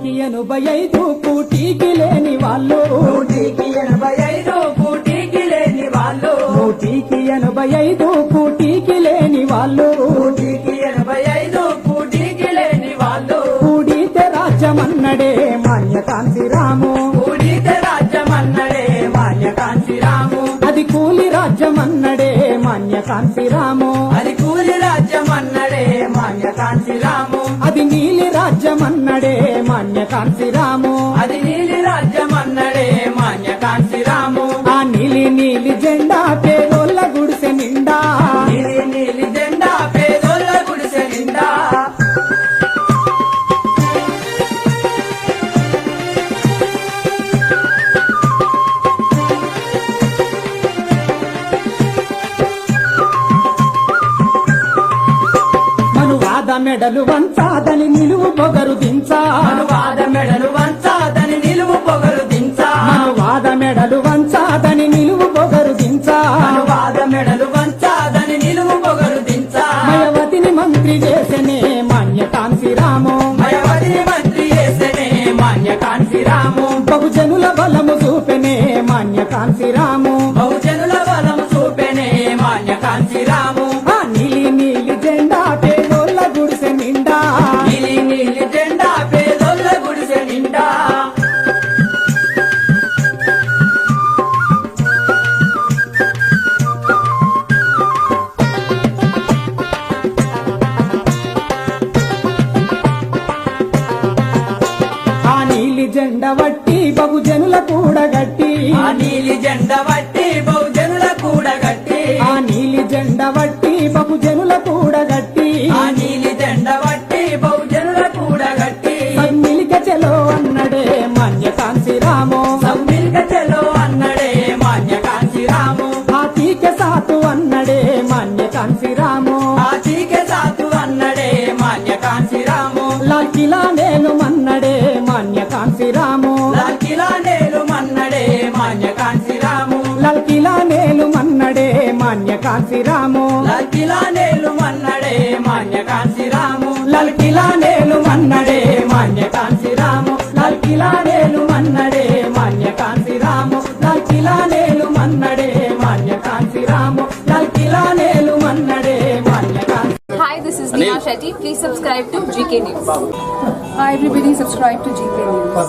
నూటికి ఎనభై ఐదు కూటికి లేని వాళ్ళు. నూటికి ఎనభై ఐదు కూటికి లేని వాళ్ళు. నూటికి ఎనభై ఐదు కూటికి లేని వాళ్ళు. నూటికి ఎనభై ఐదు కూటికి లేని వాళ్ళు. కూడితే రాజ్యమన్నడే మాన్య కాంతిరాము కూడితే రాజ్యమన్నడే మాన్య కాంతిరాము అది కూలి రాజ్యమన్నడే మాన్య కాంతిరాము శాంతిరాము కాంతిరాము అది మెడలు వంచాదని నిలువు పొగరు దించా. అనువాద మెడలు వంచాదని నిలువు పొగరు దించా. మనువాద మెడలు వంచాదని నిలువు పొగరు దించా. అనువాద మెడలు వంచాదని నిలువు పొగరు దించా. మయవతిని మంత్రి చేసనే మాన్య కాంతిరాము మయవతి మంత్రి చేసనే మాన్య కాంతిరాము బహుజనుల బలము చూపెనే మాన్య కాంతిరాము వట్టి బహుజనుల కూడగట్టి. ఆ నీలి జెండా వట్టి బహుజనుల కూడగట్టి. ఆ నీలి జెండ వట్టి బహుజనుల కూడగట్టి. ఆ నీలి జెండా వట్టి బహుజనుల కూడగట్టి. సమ్మిలిక చెలో అన్నడే మాన్య కాంతిరాము సమ్మిల్క చెలో అన్నడే మాన్య కాంతిరాము హాతీక సాతు అన్నడే మాన్య కాంతిరాము ఆ చీకె సాతు అన్నడే మాన్య కాంతిరాము లాల్ కిలా నేను మన్నడే మాన్య కాంతిరాము. లాల్ కిలా నేలు మన్నడే మాన్య కాంతిరాము. లాల్ కిలా నేను మన్నడే మాన్య కాంతిరాము. లాల్ కిలా నేను మన్నడే మాన్య కాంతిరాము. లాల్ కిలా నేను మన్నడే మాన్య కాంతిరాము. లాల్ కిలా నేను మన్నడే మాన్య కాంతి Hi, this is Neha Shetty. Please subscribe to GK News. Hi everybody, subscribe to GK News.